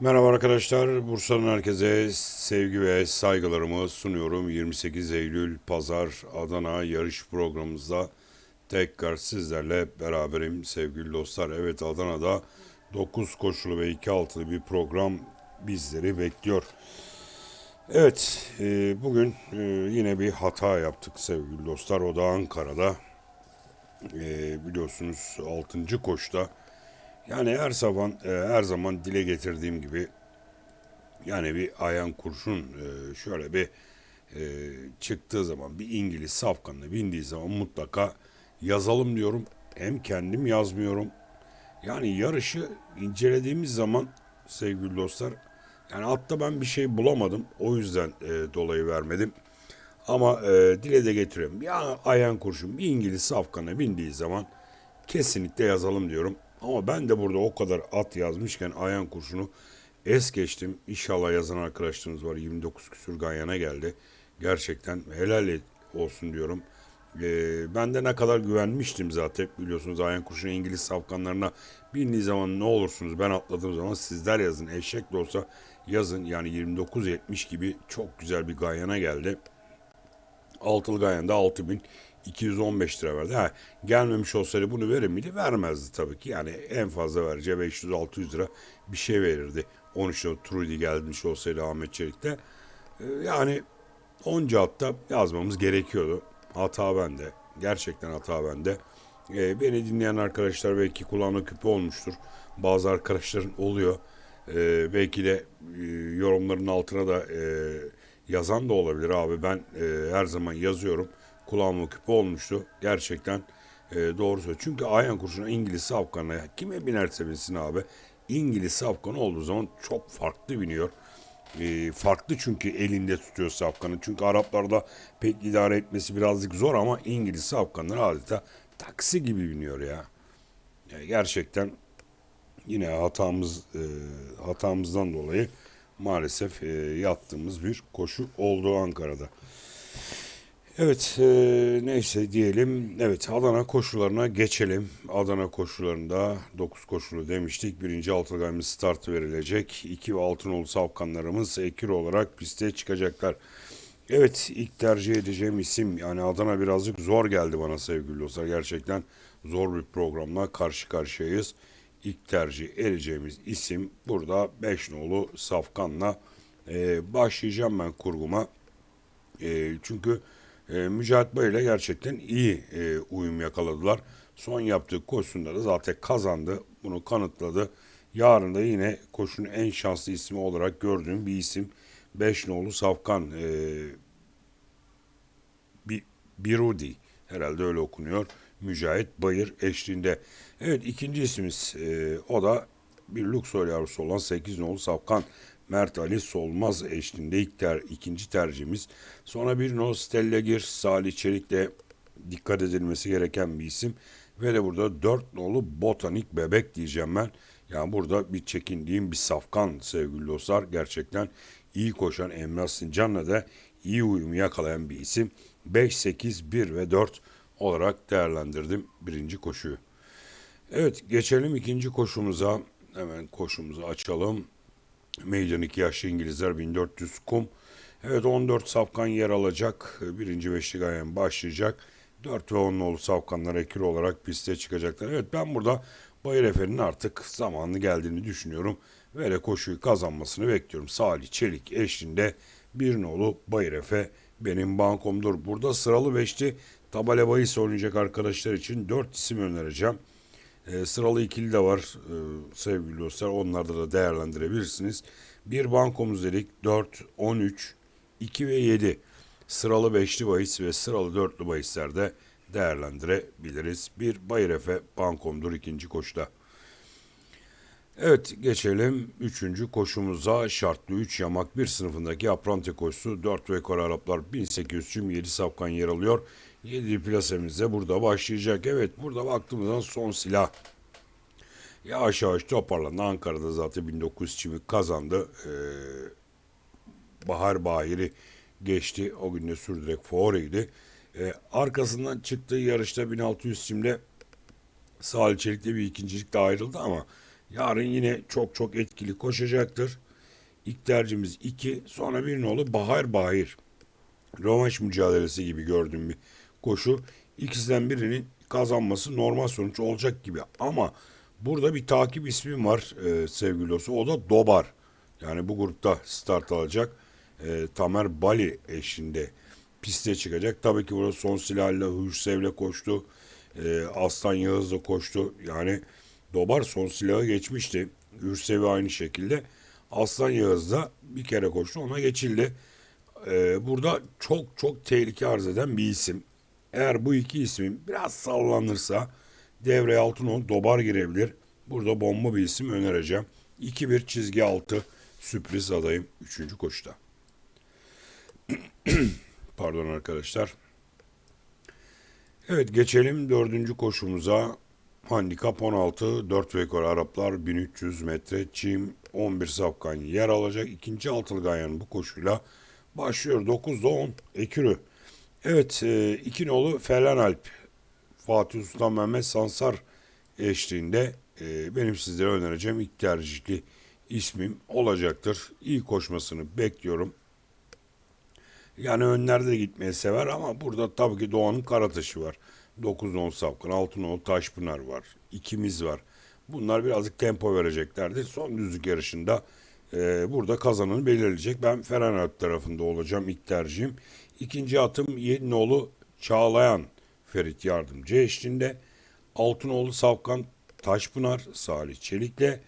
Merhaba arkadaşlar. Bursa'nın herkese sevgi ve saygılarımı sunuyorum. 28 Eylül Pazar Adana yarış programımızda tekrar sizlerle beraberim sevgili dostlar. Evet Adana'da 9 koşulu ve 2 altılı bir program bizleri bekliyor. Evet e, bugün e, yine bir hata yaptık sevgili dostlar. O da Ankara'da. E, biliyorsunuz 6. koşta yani her zaman e, her zaman dile getirdiğim gibi yani bir ayan kurşun e, şöyle bir e, çıktığı zaman bir İngiliz safkanına bindiği zaman mutlaka yazalım diyorum. Hem kendim yazmıyorum. Yani yarışı incelediğimiz zaman sevgili dostlar yani atta ben bir şey bulamadım. O yüzden e, dolayı vermedim. Ama e, dile de getiriyorum. Ya ayan kurşun bir İngiliz safkana bindiği zaman kesinlikle yazalım diyorum. Ama ben de burada o kadar at yazmışken ayan kurşunu es geçtim. İnşallah yazan arkadaşlarınız var. 29 küsür ganyana geldi. Gerçekten helal olsun diyorum. Ee, ben de ne kadar güvenmiştim zaten. Biliyorsunuz ayan kurşunu İngiliz safkanlarına bindiği zaman ne olursunuz ben atladığım zaman sizler yazın. Eşek de olsa yazın. Yani 29.70 gibi çok güzel bir ganyana geldi. Altılı ganyanda 6000 215 lira verdi. Ha, gelmemiş olsaydı bunu verir miydi? Vermezdi tabii ki. Yani en fazla vereceği 500-600 lira bir şey verirdi. 13 lira Trudy gelmiş olsaydı Ahmet Çelik'te. Ee, yani onca hatta yazmamız gerekiyordu. Hata bende. Gerçekten hata bende. Ee, beni dinleyen arkadaşlar belki kulağına küpe olmuştur. Bazı arkadaşların oluyor. Ee, belki de e, yorumların altına da e, yazan da olabilir abi. Ben e, her zaman yazıyorum Kulağıma küpe olmuştu. Gerçekten e, doğru söylüyor. Çünkü Ayan Kurşun'a İngiliz safkanına kime binerse binsin abi. İngiliz safkanı olduğu zaman çok farklı biniyor. E, farklı çünkü elinde tutuyor safkanı. Çünkü Araplarda pek idare etmesi birazcık zor ama İngiliz safkanlar adeta taksi gibi biniyor ya. Ya gerçekten yine hatamız e, hatamızdan dolayı maalesef e, yattığımız bir koşu oldu Ankara'da. Evet e, neyse diyelim. Evet Adana koşularına geçelim. Adana koşularında 9 koşulu demiştik. Birinci Altılgayımız startı verilecek. 2 ve Altınoğlu Savkanlarımız ekür olarak piste çıkacaklar. Evet ilk tercih edeceğim isim yani Adana birazcık zor geldi bana sevgili dostlar. Gerçekten zor bir programla karşı karşıyayız. İlk tercih edeceğimiz isim burada 5 nolu Safkan'la e, başlayacağım ben kurguma. E, çünkü e, Mücahit Bey ile gerçekten iyi e, uyum yakaladılar. Son yaptığı koşusunda da zaten kazandı. Bunu kanıtladı. Yarın da yine koşunun en şanslı ismi olarak gördüğüm bir isim. 5 nolu Safkan. E, Bi- Birudi herhalde öyle okunuyor. Mücahit Bayır eşliğinde. Evet ikinci ismimiz e, o da bir Luxor yavrusu olan 8 nolu Safkan Mert Ali Solmaz eşliğinde ilk ter, ikinci tercihimiz. Sonra bir no Stella Gir Salih Çelik de dikkat edilmesi gereken bir isim. Ve de burada 4 nolu Botanik Bebek diyeceğim ben. Yani burada bir çekindiğim bir safkan sevgili dostlar. Gerçekten iyi koşan Emrah Sincan'la da iyi uyum yakalayan bir isim. 5, 8, 1 ve 4 olarak değerlendirdim birinci koşuyu. Evet geçelim ikinci koşumuza. Hemen koşumuzu açalım. Meydan 2 yaşlı İngilizler 1400 kum. Evet 14 safkan yer alacak. Birinci beşli gayen başlayacak. 4 ve 10 nolu safkanlar ekür olarak piste çıkacaklar. Evet ben burada Bayır Efe'nin artık zamanı geldiğini düşünüyorum. Ve de koşuyu kazanmasını bekliyorum. Salih Çelik eşliğinde bir nolu Bayır Efe benim bankomdur. Burada sıralı beşli tabela bahis oynayacak arkadaşlar için 4 isim önereceğim. E, sıralı ikili de var e, sevgili dostlar. Onlarda da değerlendirebilirsiniz. Bir bankomuz dedik 4, 13, 2 ve 7. Sıralı beşli bahis ve sıralı dörtlü bahislerde değerlendirebiliriz. Bir Bayır Efe bankomdur ikinci koşuda. Evet geçelim 3. koşumuza şartlı 3 yamak 1 sınıfındaki Aprante koşusu 4 ve Kore Araplar 1800 tüm 7 safkan yer alıyor. 7 plasemiz de burada başlayacak. Evet burada baktığımızda son silah. Yavaş yavaş toparlandı. Ankara'da zaten 1900 çimi kazandı. Ee, Bahar Bahir'i geçti. O gün de sürdürek favoriydi. Ee, arkasından çıktığı yarışta 1600 çimde Salih Çelik'le bir ikincilikte ayrıldı ama Yarın yine çok çok etkili koşacaktır. İlk tercihimiz 2. Sonra bir nolu Bahar Bahir. Rövanş mücadelesi gibi gördüğüm bir koşu. İkisinden birinin kazanması normal sonuç olacak gibi. Ama burada bir takip ismim var e, sevgili olsun. O da Dobar. Yani bu grupta start alacak. E, Tamer Bali eşinde piste çıkacak. Tabii ki burada son silahla Hürsev'le koştu. E, Aslan Yağız'la koştu. Yani Dobar son silahı geçmişti. Hürsev'i aynı şekilde. Aslan Yağız da bir kere koştu ona geçildi. Ee, burada çok çok tehlike arz eden bir isim. Eğer bu iki ismin biraz sallanırsa devreye altın on dobar girebilir. Burada bomba bir isim önereceğim. 2-1 çizgi altı sürpriz adayım 3. koşuda. Pardon arkadaşlar. Evet geçelim dördüncü koşumuza. Handikap 16, 4 ve yukarı Araplar 1300 metre çim 11 safkan yer alacak. İkinci altılı ganyan bu koşuyla başlıyor. 9'da 10 ekürü. Evet e, iki nolu Ferhan Alp Fatih Sultan Mehmet Sansar eşliğinde e, benim sizlere önereceğim ilk tercihli ismim olacaktır. İyi koşmasını bekliyorum. Yani önlerde de gitmeyi sever ama burada tabii ki Doğan'ın Karataşı var. 9-10 Safkan, Altınoğlu Taşpınar var. İkimiz var. Bunlar birazcık tempo vereceklerdir. Son düzlük yarışında e, burada kazananı belirleyecek. Ben Ferhanalp tarafında olacağım ilk tercihim. İkinci atım Yedinoğlu Çağlayan Ferit Yardımcı eşliğinde. Altınoğlu Safkan Taşpınar Salih Çelik'le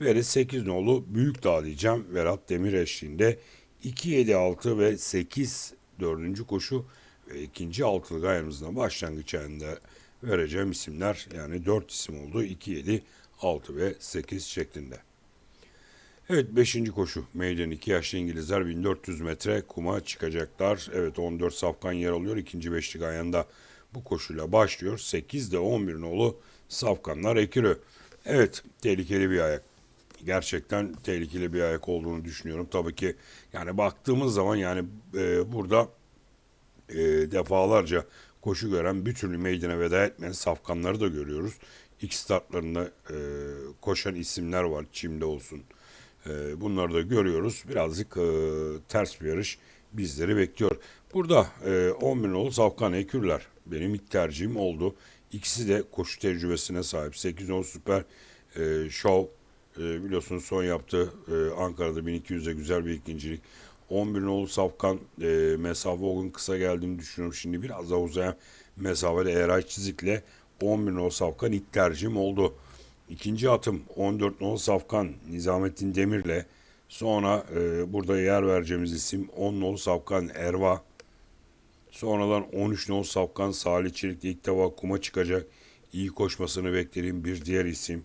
ve de 8 nolu Büyük Dağ diyeceğim Verat Demir eşliğinde 2, 7, 6 ve 8 dördüncü koşu ve ikinci altılı gayemizden başlangıç ayında vereceğim isimler yani 4 isim oldu 2, 7, 6 ve 8 şeklinde. Evet 5. koşu meydan 2 yaşlı İngilizler 1400 metre kuma çıkacaklar. Evet 14 safkan yer alıyor. ikinci beşlik ayında bu koşuyla başlıyor. 8 de 11 nolu safkanlar ekürü. Evet tehlikeli bir ayak. Gerçekten tehlikeli bir ayak olduğunu düşünüyorum. Tabii ki yani baktığımız zaman yani e, burada e, defalarca koşu gören bir türlü meydana veda etmeyen safkanları da görüyoruz. İlk startlarında e, koşan isimler var. Çim'de olsun. E, bunları da görüyoruz. Birazcık e, ters bir yarış bizleri bekliyor. Burada e, 11 nolu Safkan Ekürler benim ilk tercihim oldu. İkisi de koşu tecrübesine sahip. 8 nolu Süper e, Show e, biliyorsunuz son yaptı e, Ankara'da 1200'de güzel bir ikincilik. 11 nolu Safkan e, mesafe o kısa geldiğini düşünüyorum. Şimdi biraz daha uzayan mesafede Eray Çizik'le 11 nolu Safkan ilk tercihim oldu. İkinci atım 14 nolu Safkan Nizamettin Demir'le sonra e, burada yer vereceğimiz isim 10 nolu Safkan Erva. Sonradan 13 nolu Safkan Salih Çelik'le ilk defa kuma çıkacak. İyi koşmasını beklediğim bir diğer isim.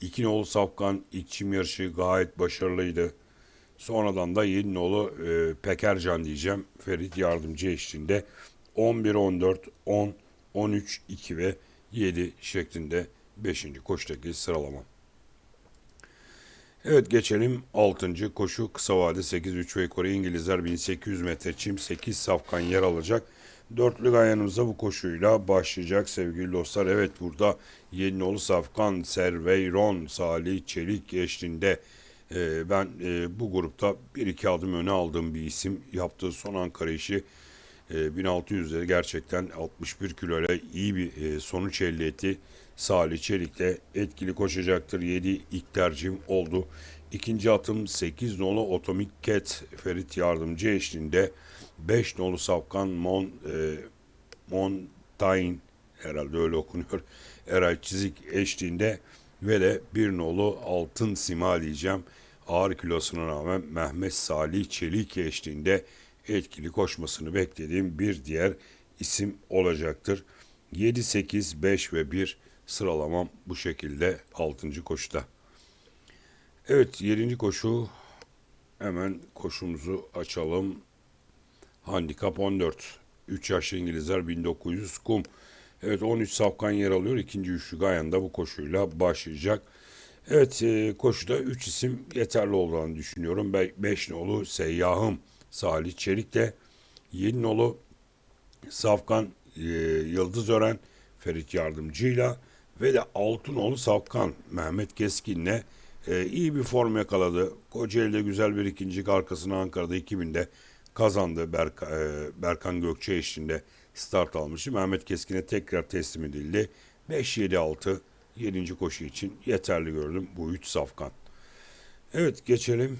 İki nolu Safkan ilk çim yarışı gayet başarılıydı. Sonradan da yedi nolu e, Pekercan diyeceğim. Ferit yardımcı eşliğinde 11, 14, 10, 13, 2 ve 7 şeklinde 5. koştaki sıralama. Evet geçelim 6. koşu kısa vade 8 3 ve Kore İngilizler 1800 metre çim 8 safkan yer alacak. Dörtlü gayanımıza bu koşuyla başlayacak sevgili dostlar. Evet burada Yeninoğlu Safkan, Serveyron, Salih Çelik eşliğinde e, ben e, bu grupta bir iki adım öne aldığım bir isim. Yaptığı son Ankara işi e, 1600'leri gerçekten 61 kiloyla iyi bir e, sonuç elde etti. Salih Çelik de etkili koşacaktır. 7 ilk tercihim oldu. İkinci atım 8 nolu Otomik Cat Ferit Yardımcı eşliğinde 5 nolu Safkan Mon, e, Montaigne herhalde öyle okunuyor. Eray Çizik eşliğinde ve de bir nolu Altın Sima diyeceğim. Ağır kilosuna rağmen Mehmet Salih Çelik eşliğinde etkili koşmasını beklediğim bir diğer isim olacaktır. 7, 8, 5 ve 1 sıralamam bu şekilde 6. koşuda. Evet 7. koşu hemen koşumuzu açalım. Handikap 14. 3 yaşlı İngilizler 1900 kum. Evet 13 safkan yer alıyor. İkinci üçlü Gayan'da bu koşuyla başlayacak. Evet e, koşuda 3 isim yeterli olduğunu düşünüyorum. 5 nolu Seyyahım Salih Çelik de 7 nolu Safkan e, Yıldız Ören Ferit Yardımcı'yla ve de Altınoğlu Safkan Mehmet Keskin'le e, iyi bir form yakaladı. Kocaeli'de güzel bir ikincilik arkasına Ankara'da 2000'de kazandı. Berk, Berkan Gökçe eşliğinde start almıştı. Mehmet Keskin'e tekrar teslim edildi. 5-7-6 7. koşu için yeterli gördüm bu 3 safkan. Evet geçelim.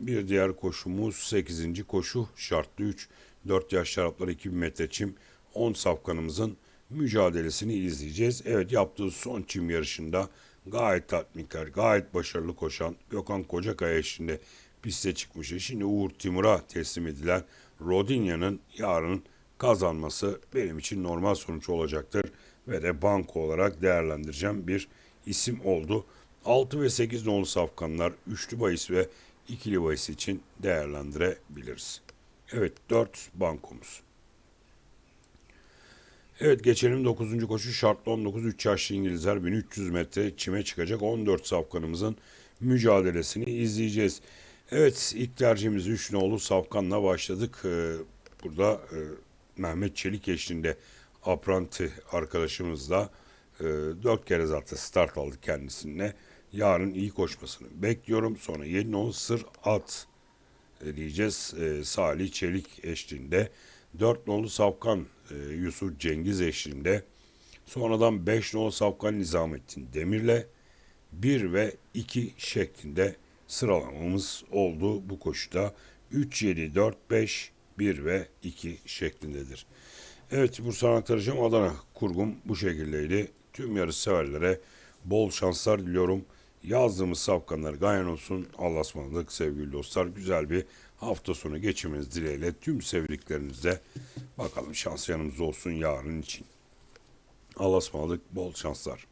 Bir diğer koşumuz 8. koşu şartlı 3. 4 yaş şarapları 2000 metre çim 10 safkanımızın mücadelesini izleyeceğiz. Evet yaptığı son çim yarışında gayet tatminkar, gayet başarılı koşan Gökhan Kocakaya eşliğinde piste çıkmıştı. Şimdi Uğur Timur'a teslim edilen Rodinya'nın yarın kazanması benim için normal sonuç olacaktır ve de banko olarak değerlendireceğim bir isim oldu. 6 ve 8 nolu safkanlar üçlü bahis ve ikili bahis için değerlendirebiliriz. Evet 4 bankomuz. Evet geçelim 9. koşu şartlı 19 3 yaşlı İngilizler 1300 metre çime çıkacak 14 safkanımızın mücadelesini izleyeceğiz. Evet ilk tercihimiz 3 nolu safkanla başladık. Ee, burada e, Mehmet Çelik eşliğinde apranti arkadaşımızla e, 4 kere zaten start aldık kendisine. Yarın iyi koşmasını bekliyorum. Sonra 7 nolu sır at e, diyeceğiz. E, Salih Çelik eşliğinde. 4 nolu Safkan e, Yusuf Cengiz eşliğinde. Sonradan 5 nolu Safkan Nizamettin Demir'le 1 ve 2 şeklinde sıralamamız oldu bu koşuda. 3, 7, 4, 5, 1 ve 2 şeklindedir. Evet Bursa'dan aktaracağım. Adana kurgum bu şekildeydi. Tüm yarış severlere bol şanslar diliyorum. Yazdığımız safkanlar gayen olsun. Allah'a ısmarladık sevgili dostlar. Güzel bir hafta sonu geçirmeniz dileğiyle tüm sevdiklerinizle bakalım şans yanımızda olsun yarın için. Allah'a ısmarladık. Bol şanslar.